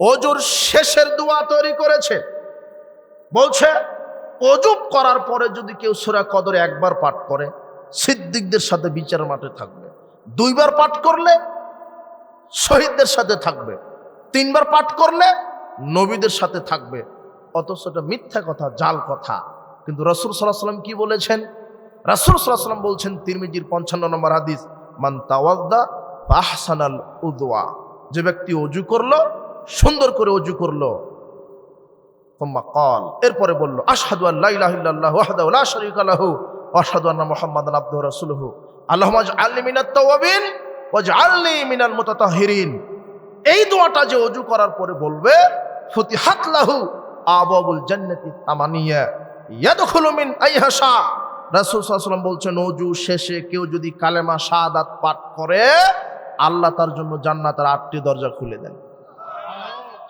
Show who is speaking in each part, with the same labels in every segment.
Speaker 1: অজুর শেষের দোয়া তৈরি করেছে। বলছে, অজুব করার পরে যদি কেউ সুরা কদর একবার পাঠ করে, সিদ্দিকদের সাথে বিচার মাঠে থাকবে। দুইবার পাঠ করলে শহীদদের সাথে থাকবে। তিনবার পাঠ করলে নবীদের সাথে থাকবে। অথচ এটা মিথ্যা কথা, জাল কথা। কিন্তু রসুল সাল্লাহ সাল্লাম কি বলেছেন? রাসুল সাল্লাহ সাল্লাম বলছেন, তিরমিজির পঞ্চান্ন নম্বর হাদিস, মান তাওয়াদ্দা আহসানাল উদওয়া। যে ব্যক্তি অজু করল সুন্দর করে অজু করল। কল এরপরে বলল আসাদু আল্লাহ মোহাম্মদ আব্দুর রসুলহু। আল্লাহ আল্লি এই দোয়াটা যে অজু করার পরে বলবে, ফতিহাত লাহু বলছেন অজু শেষে কেউ যদি কালেমা শাহাদাত পাঠ করে, আল্লাহ তার জন্য জান্নাতের আটটি দরজা খুলে দেন।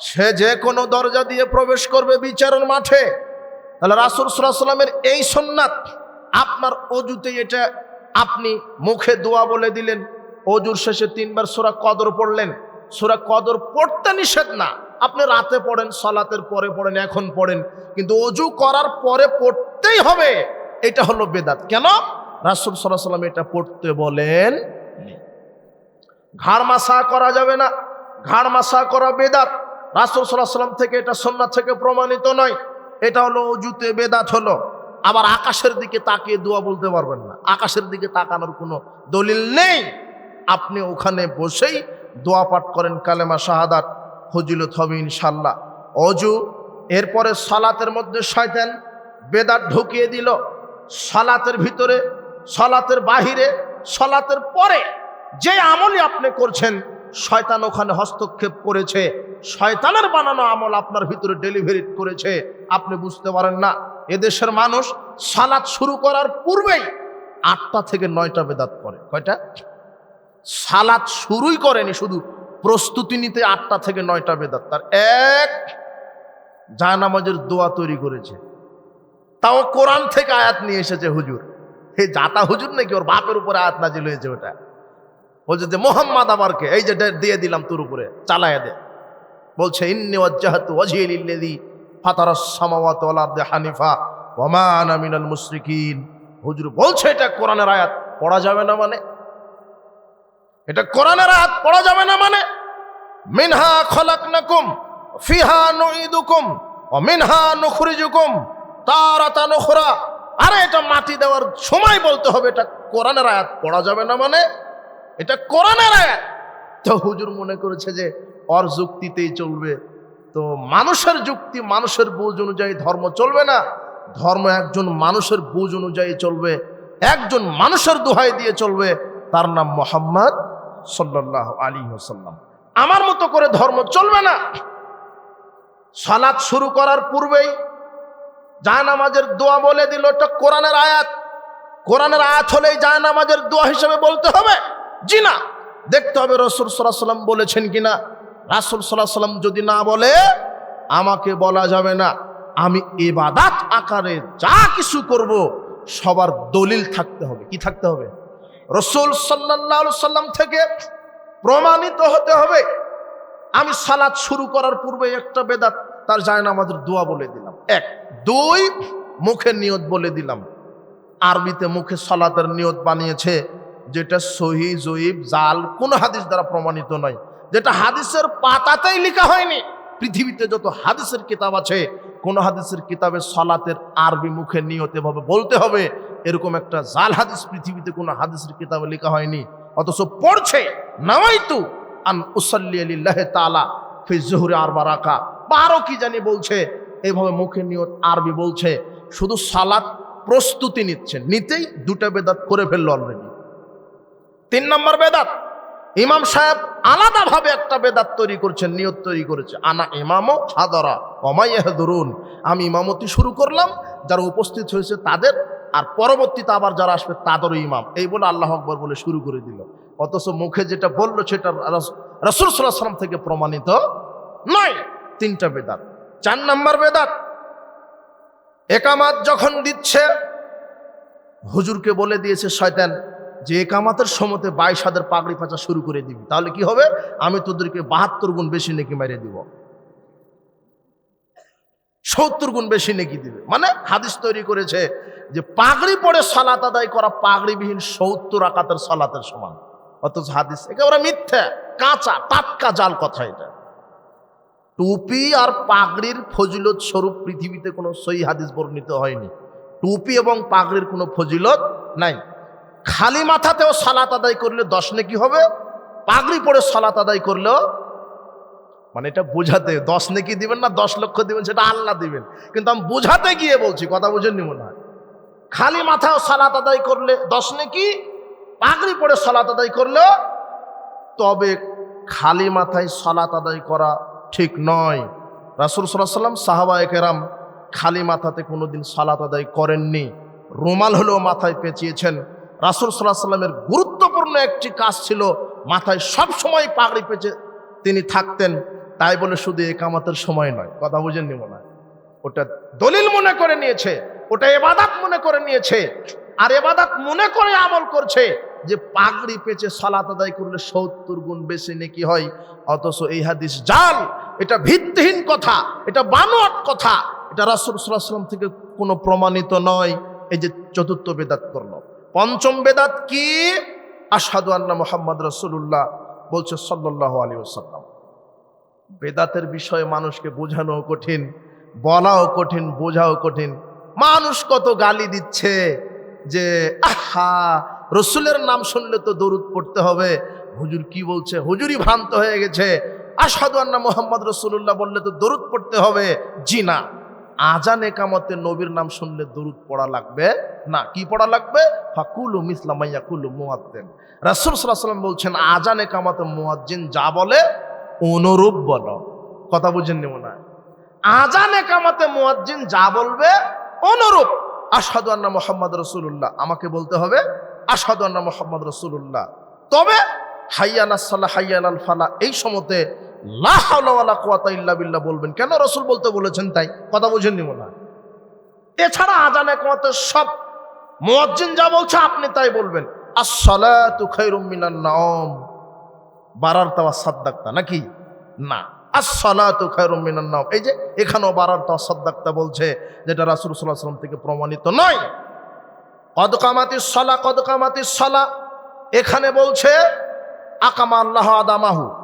Speaker 1: সে যে কোনো দরজা দিয়ে প্রবেশ করবে বিচারের মাঠে, তাহলে রাসুল সাল্লামের এই সোননাথ আপনার অজুতে এটা আপনি মুখে দোয়া বলে দিলেন, অজুর শেষে তিনবার সোরা কদর পড়লেন, সোরা কদর পড়তে নিষেধ না, আপনি রাতে পড়েন, সলাতের পরে পড়েন, এখন পড়েন, কিন্তু অজু করার পরে পড়তেই হবে, এটা হলো বেদাত, কেন? রাসুল সাল্লাহ সাল্লাম এটা পড়তে বলেন ঘাড় মাসা করা যাবে না, ঘাড় মাসা করা বেদাত রাসুল সাল্লাম থেকে এটা সন্ন্যাত থেকে প্রমাণিত নয়। এটা হলো অজুতে বেদাত হলো। আবার আকাশের দিকে তাকিয়ে দোয়া বলতে পারবেন না। আকাশের দিকে তাকানোর কোনো দলিল নেই। আপনি ওখানে বসেই দোয়া পাঠ করেন কালেমা শাহাদাত, ফজিলত হবে ইনশাল্লাহ অজু এরপরে সালাতের মধ্যে শয়তান বেদাত ঢুকিয়ে দিল। সালাতের ভিতরে, সলাতের বাহিরে, সলাতের পরে যে আমলই আপনি করছেন শয়তান ওখানে হস্তক্ষেপ করেছে। শয়তানের বানানো আমল আপনার ভিতরে ডেলিভারি করেছে। আপনি বুঝতে পারেন না, এদেশের মানুষ সালাদ শুরু করার পূর্বেই আটটা থেকে নয়টা বেদাত করে। কয়টা? সালাদ শুরুই করেনি, শুধু প্রস্তুতি নিতে আটটা থেকে নয়টা বেদাত। তার এক জায়নামাজের দোয়া তৈরি করেছে। তাও কোরআন থেকে আয়াত নিয়ে এসেছে হুজুর। হে জাতা হুজুর নাকি ওর বাপের উপরে আয়াত নাজিল হয়েছে ওটা? বলছে যে, মোহাম্মদ আমারকে, এই যে দিয়ে দিলাম তোর উপরে, চালায় দে। বলছে, ইন্নি ওয়াজ্জাহাতু ওয়াজহি লিল্লাযী ফাতারাস সামাওয়াতি ওয়াল আরদি হানিফা বলছে, এটা আয়াত, পড়া যাবে না মানে? এটা আয়াত, পড়া যাবে না মানে? মিনহা ফিহা মিনহা আরে, এটা মাটি দেওয়ার সময় বলতে হবে, এটা কোরআনের আয়াত, পড়া যাবে না মানে? এটা কোরআনের আয়াত। তো হুজুর মনে করেছে যে ওর যুক্তিতেই চলবে। তো মানুষের যুক্তি, মানুষের বুঝ অনুযায়ী ধর্ম চলবে না। ধর্ম একজন মানুষের বুঝ অনুযায়ী চলবে। একজন মানুষের দোহাই দিয়ে চলবে। তার নাম মোহাম্মদ সাল্লাহ আলী হোসাল্লাম আমার মতো করে ধর্ম চলবে না। সালাত শুরু করার পূর্বেই জায়নামাজের দোয়া বলে দিল, এটা কোরআনের আয়াত। কোরআনের আয়াত হলেই জায়নামাজের দোয়া হিসেবে বলতে হবে। জি না দেখতে হবে রসুল সাল্লাহ সাল্লাম বলেছেন কিনা। রাসুল সাল্লাহ সাল্লাম যদি না বলে, আমাকে বলা যাবে না। আমি এবাদাত আকারে যা কিছু করব, সবার দলিল থাকতে হবে। কি থাকতে হবে? রসুল সাল্লাহ সাল্লাম থেকে প্রমাণিত হতে হবে। আমি সালাদ শুরু করার পূর্বে একটা বেদাত, তার যায় না আমাদের দোয়া বলে দিলাম। এক। দুই, মুখের নিয়ত বলে দিলাম। আরবিতে মুখে সালাতের নিয়ত বানিয়েছে। যেটা সহি, জয়ীব, জাল, কোন হাদিস দ্বারা প্রমাণিত নয়। যেটা হাদিসের পাতাতেই লেখা হয়নি। পৃথিবীতে যত হাদিসের কিতাব আছে, কোন হাদিসের কিতাবে সলাতের আরবি মুখে নিয়ত এভাবে বলতে হবে, এরকম একটা জাল হাদিস পৃথিবীতে কোনো হাদিসের কিতাবে লেখা হয়নি। অথচ পড়ছে, নামাইতু, আন উসাল্লি আলিল্লাহ তালা ফি জহুরে আরবা রাখা বারো কি জানি বলছে এইভাবে মুখে নিয়ত আরবি বলছে, শুধু সালাত প্রস্তুতি নিচ্ছে, নিতেই দুটা বেদাত করে ফেলল অলরেডি তিন নম্বর বেদাত। ইমাম সাহেব আলাদাভাবে একটা বেদাত তৈরি করছেন, নিয়ত তৈরি করেছে। আনা ইমামও হাদরা অমাইয়াহ ধরুন আমি ইমামতি শুরু করলাম, যারা উপস্থিত হয়েছে তাদের, আর পরবর্তীতে আবার যারা আসবে তাদেরও ইমাম। এই বলে আল্লাহ আকবর বলে শুরু করে দিল। অথচ মুখে যেটা বলল সেটা রসুল সাল্লাম থেকে প্রমাণিত নয়। তিনটা বেদাত। চার নম্বর বেদাত, একামাত যখন দিচ্ছে, হুজুরকে বলে দিয়েছে, শয়তান যে একামাতের সমতে বাইশ হাজার পাগড়ি পাচা শুরু করে দিবি। তাহলে কি হবে? আমি তোদেরকে বাহাত্তর গুণ বেশি নেকি মেরে দিব। সত্তর গুণ বেশি নেকি দিবে। মানে হাদিস তৈরি করেছে যে পাগড়ি পরে সালাত আদায় করা পাগড়িবিহীন সত্তর আকাতের সালাতের সমান। অথচ হাদিস একেবারে মিথ্যা, কাঁচা, টাটকা জাল কথা এটা। টুপি আর পাগড়ির ফজিলত স্বরূপ পৃথিবীতে কোনো সই হাদিস বর্ণিত হয়নি। টুপি এবং পাগড়ির কোনো ফজিলত নাই। খালি মাথাতেও সালাত আদায় করলে দশ নেকি হবে, পাগড়ি পরে সালাত আদায় করলেও মানে এটা বোঝাতে দশ নেকি দিবেন না, দশ লক্ষ দিবেন, সেটা আল্লাহ দিবেন। কিন্তু আমি বোঝাতে গিয়ে বলছি, কথা বুঝেননি মনে হয়। খালি মাথাও সালাত আদায় করলে দশ নেকি, পাগড়ি পরে সালাত আদায় করলেও, তবে খালি মাথায় সালাত আদায় করা ঠিক নয়। রাসুল সাল্লাহ সাল্লাম সাহাবা একেরাম খালি মাথাতে কোনোদিন সালাত আদায় করেননি। রুমাল হলেও মাথায় পেঁচিয়েছেন। রাসুল সাল্লাহ সাল্লামের গুরুত্বপূর্ণ একটি কাজ ছিল, মাথায় সব সময় পাগড়ি পেঁচে তিনি থাকতেন। তাই বলে শুধু একামাতের সময় নয়, কথা বুঝেননি মনে হয় ওটা দলিল মনে করে নিয়েছে, ওটা এবাদাত মনে করে নিয়েছে, আর এবাদাত মনে করে আমল করছে যে পাগড়ি পেঁচে সালাত আদায় করলে সত্তর গুণ বেশি নাকি হয়। অথচ এই হাদিস জাল, এটা ভিত্তিহীন কথা, এটা বানোয়াট কথা, এটা রাসুল সাল্লাহ সাল্লাম থেকে কোনো প্রমাণিত নয়। এই যে চতুর্থ বেদাত করল। পঞ্চম বেদাত কি? আসাদু আল্লাহ মোহাম্মদ রসুল্লাহ বলছে সাল্লাহ আলী ওসাল্লাম বেদাতের বিষয়ে মানুষকে বোঝানো কঠিন, বলাও কঠিন, বোঝাও কঠিন। মানুষ কত গালি দিচ্ছে যে, আহা, রসুলের নাম শুনলে তো দরুদ পড়তে হবে। হুজুর কি বলছে? হুজুরই ভ্রান্ত হয়ে গেছে। আসাদু আন্না মোহাম্মদ রসুল্লাহ বললে তো দরুদ পড়তে হবে। জি না। আজান একামতে নবীর নাম শুনলে দরুদ পড়া লাগবে? না, কি পড়া লাগবে? ফাকুলু মিসলামাইয়া কুলু রাসুল সাল্লাম বলছেন, আজান একামতে মুয়াজ্জিন যা বলে, অনুরূপ বলো। কথা বুঝেননি মনে হয়? আজান একামতে মুয়াজ্জিন যা বলবে, অনুরূপ। আসাদু আন্না মোহাম্মদ রসুল্লাহ আমাকে বলতে হবে আসাদু আন্না মোহাম্মদ রসুল্লাহ তবে হাইয়ান সাল্লাহ হাইয়ান আল ফালা, এই সময়তে বিল্লাহ বলবেন। কেন রসুল বলতে বলেছেন তাই? কথা বুঝেননি মনে এছাড়া আজান একমতে সব মুয়াজ্জিন যা বলছে আপনি তাই বলবেন। নাকি? না। এই যে এখানেও বলছে, যেটা থেকে প্রমাণিত নয়। কদ কামাতিস সালা, কদ কামাতিস সালা। এখানে বলছে, আকামা আল্লাহ আদামাহু।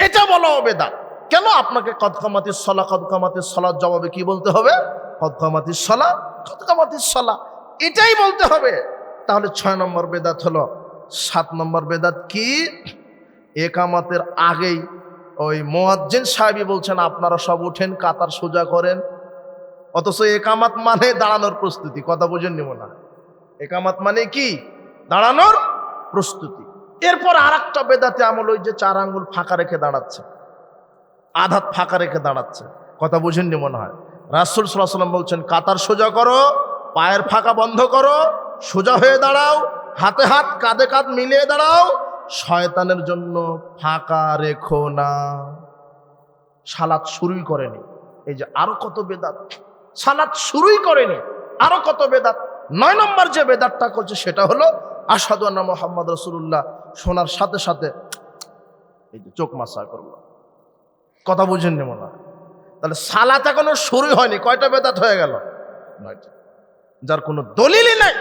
Speaker 1: এটা বলা হবে দা কেন আপনাকে কদ কামাতিস সালা কদ কামাতিস সালার জবাবে কি বলতে হবে? কদ কামাতিস সালা কদ কামাতিস সালা। এটাই বলতে হবে। তাহলে ছয় নম্বর বেদাত হলো। সাত নম্বর বেদাত কি? একামাতের আগেই ওই মোয়াজ্জিন সাহেবই বলছেন, আপনারা সব উঠেন, কাতার সোজা করেন। অথচ একামাত মানে দাঁড়ানোর প্রস্তুতি। কথা বুঝেননি মনে না একামাত মানে কি? দাঁড়ানোর প্রস্তুতি। এরপর আর একটা বেদাতে আমল, ওই যে চার আঙ্গুল ফাঁকা রেখে দাঁড়াচ্ছে। আধাত ফাঁকা রেখে দাঁড়াচ্ছে। কথা বুঝেননি মনে হয়? রাসুল সাল্লাম বলছেন, কাতার সোজা করো, পায়ের ফাঁকা বন্ধ করো, সোজা হয়ে দাঁড়াও, হাতে হাত কাঁধে কাঁধ মিলিয়ে দাঁড়াও, শয়তানের জন্য ফাঁকা রেখো না। সালাত শুরুই করেনি। এই যে আরও কত বেদাত, সালাত শুরুই করেনি, আরও কত বেদাত, নয় নম্বর যে বেদাতটা করছে সেটা হলো আসাদু মোহাম্মদ রসুল্লাহ শোনার সাথে সাথে এই যে চোখ মাসা করল। কথা বুঝেননি মনে। তাহলে সালাত এখনও শুরুই হয়নি, কয়টা বেদাত হয়ে গেল? যার কোনো দলিলই নেই,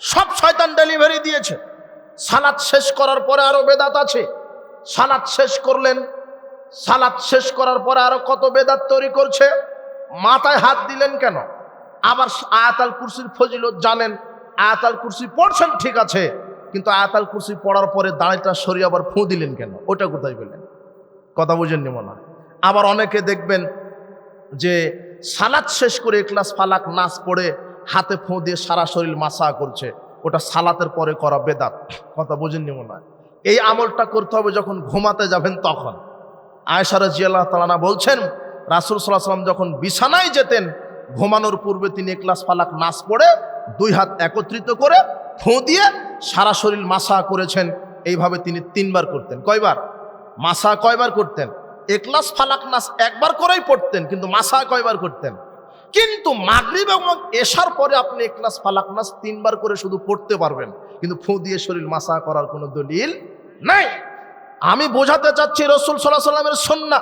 Speaker 1: সব শয়তান ডেলিভারি দিয়েছে। সালাত শেষ করার পরে আরও বেদাত আছে। সালাত শেষ করলেন, সালাত শেষ করার পরে আরও কত বেদাত তৈরি করছে? মাথায় হাত দিলেন কেন? আবার আয়াতাল কুরসির ফজিলত জানেন আয়াতাল কুরসি পড়ছেন ঠিক আছে। কিন্তু আয়াতাল কুরসি পড়ার পরে দাঁড়িটা সরিয়ে আবার ফুঁ দিলেন কেন? ওটা কোথায় পেলেন? কথা বুঝেননি মনে আবার অনেকে দেখবেন যে সালাদ শেষ করে ক্লাস ফালাক নাচ পড়ে হাতে ফোঁ দিয়ে সারা শরীর মাসা করছে। ওটা সালাতের পরে করা বেদাত। কথা বুঝেননি মনে হয়। এই আমলটা করতে হবে যখন ঘুমাতে যাবেন তখন। আয়সারা জিয়াল্লাহ তালানা বলছেন, রাসুল সাল্লাহ সাল্লাম যখন বিছানায় যেতেন, ঘুমানোর পূর্বে তিনি ক্লাস ফালাক নাচ পড়ে দুই হাত একত্রিত করে ফোঁ দিয়ে সারা শরীর মাসা করেছেন, এইভাবে তিনি তিনবার করতেন। কয়বার? মাসা কয়বার করতেন? একলাস ফালাক নাস একবার করেই পড়তেন, কিন্তু মাসা কয়বার করতেন? কিন্তু মাগরিব এবং এশার পরে আপনি একলাস ফালাক নাস তিনবার করে শুধু পড়তে পারবেন, কিন্তু ফু দিয়ে শরীর মাসা করার কোনো দলিল নাই। আমি বোঝাতে চাচ্ছি রসুল সাল্লাহ সাল্লামের সন্না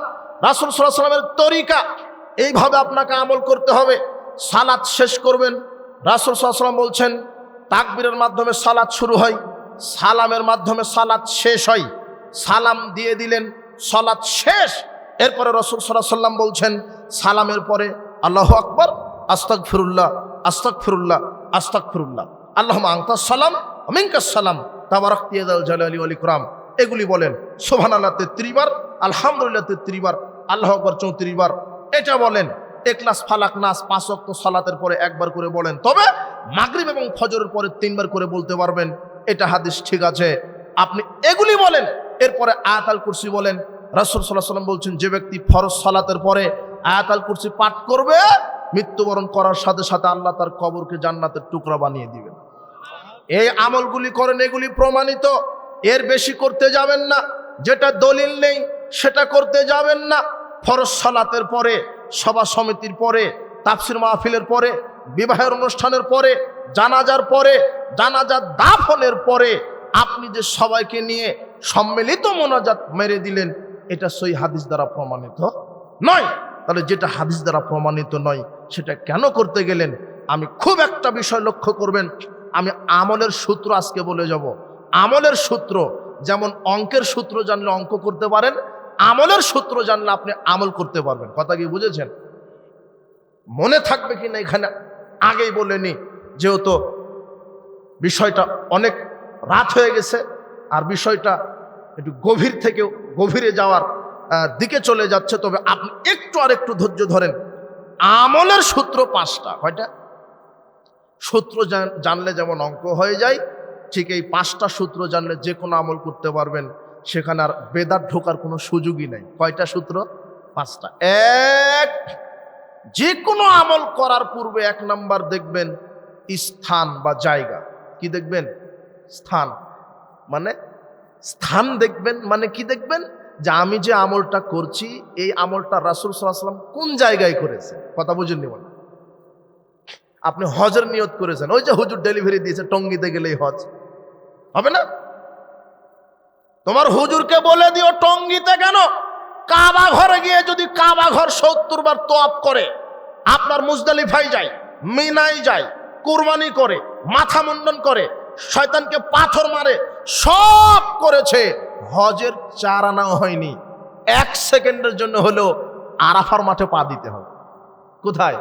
Speaker 1: রাসুল সাল্লাহ সাল্লামের তরিকা, এইভাবে আপনাকে আমল করতে হবে। সালাত শেষ করবেন, রাসুল সাল্লাম বলছেন তাকবীরের মাধ্যমে সালাত শুরু হয়, সালামের মাধ্যমে সালাত শেষ হয়। সালাম দিয়ে দিলেন, সালাত শেষ। এরপরে রসুল সাল্লাহ সাল্লাম বলছেন, সালামের পরে আল্লাহ আকবর আস্তাক ফিরুল্লাহ আস্তাক ফিরুল্লাহ আস্তাক ফিরুল্লাহ আল্লাহ আংতা সালাম আমিনকাস সালাম তাবারক তিয়াদাল আলী ইকরাম। এগুলি বলেন সোহান আল্লাহ তেত্রিবার আলহামদুলিল্লাহ তেত্রিবার আল্লাহ আকবর চৌত্রিশ এটা বলেন একলাস ফালাক নাস, পাঁচ অক্ত সালাতের পরে একবার করে বলেন। তবে মাগরিব এবং ফজরের পরে তিনবার করে বলতে পারবেন, এটা হাদিস ঠিক আছে। আপনি এগুলি বলেন, এরপরে আয়াতাল কুরসি বলেন। রাসুল সাল্লাহ সাল্লাম বলছেন, যে ব্যক্তি ফরজ সালাতের পরে আয়াতাল কুরসি পাঠ করবে, মৃত্যুবরণ করার সাথে সাথে আল্লাহ তার কবরকে জান্নাতের টুকরা বানিয়ে দিবেন। এই আমলগুলি করেন, এগুলি প্রমাণিত। এর বেশি করতে যাবেন না, যেটা দলিল নেই, সেটা করতে যাবেন না। ফরজ সালাতের পরে সভা সমিতির পরে, তাফসির মাহফিলের পরে, বিবাহের অনুষ্ঠানের পরে, জানাজার পরে, জানাজার দাফনের পরে আপনি যে সবাইকে নিয়ে সম্মিলিত মোনাজাত মেরে দিলেন, এটা সই হাদিস দ্বারা প্রমাণিত নয়। তাহলে যেটা হাদিস দ্বারা প্রমাণিত নয়, সেটা কেন করতে গেলেন? আমি খুব একটা বিষয় লক্ষ্য করবেন, আমি আমলের সূত্র আজকে বলে যাব। আমলের সূত্র, যেমন অঙ্কের সূত্র জানলে অঙ্ক করতে পারেন আমলের সূত্র জানলে আপনি আমল করতে পারবেন। কথা কি বুঝেছেন? মনে থাকবে কিনা এখানে? আগেই বলেনি যেহেতু বিষয়টা অনেক রাত হয়ে গেছে, আর বিষয়টা একটু গভীর থেকে গভীরে যাওয়ার দিকে চলে যাচ্ছে, তবে আপনি একটু আর একটু ধৈর্য ধরেন। আমলের সূত্র পাঁচটা, কয়টা? সূত্র জানলে যেমন অঙ্ক হয়ে যায়, ঠিক এই পাঁচটা সূত্র জানলে যে কোনো আমল করতে পারবেন। সেখানে আর বেদার ঢোকার কোনো সুযোগই নেই। কয়টা সূত্র? পাঁচটা। এক যে কোনো আমল করার পূর্বে এক নাম্বার দেখবেন স্থান বা জায়গা। কি দেখবেন? স্থান। মানে স্থান দেখবেন মানে কি দেখবেন? যে আমি যে আমলটা করছি, এই আমলটা রাসুল সাল্লাম কোন জায়গায় করেছে কথা বুঝেননি মনে আপনি হজের নিয়ত করেছেন। ওই যে হুজুর ডেলিভারি দিয়েছে, টঙ্গিতে গেলেই হজ। হবে না? তোমার হুজুরকে বলে দিও টঙ্গিতে কেন? কাবা ঘরে গিয়ে যদি কাবা ঘর সত্তর বার তোয়াপ করে, আপনার মুজদালিফাই যায়, মিনাই যায়, কুরবানি করে, মাথা মুন্ডন করে, শয়তানকে পাথর মারে, সব করেছে। হজের চার আনাও হয়নি। এক সেকেন্ডের জন্য হলেও আরাফার মাঠে পা দিতে হবে। কোথায়?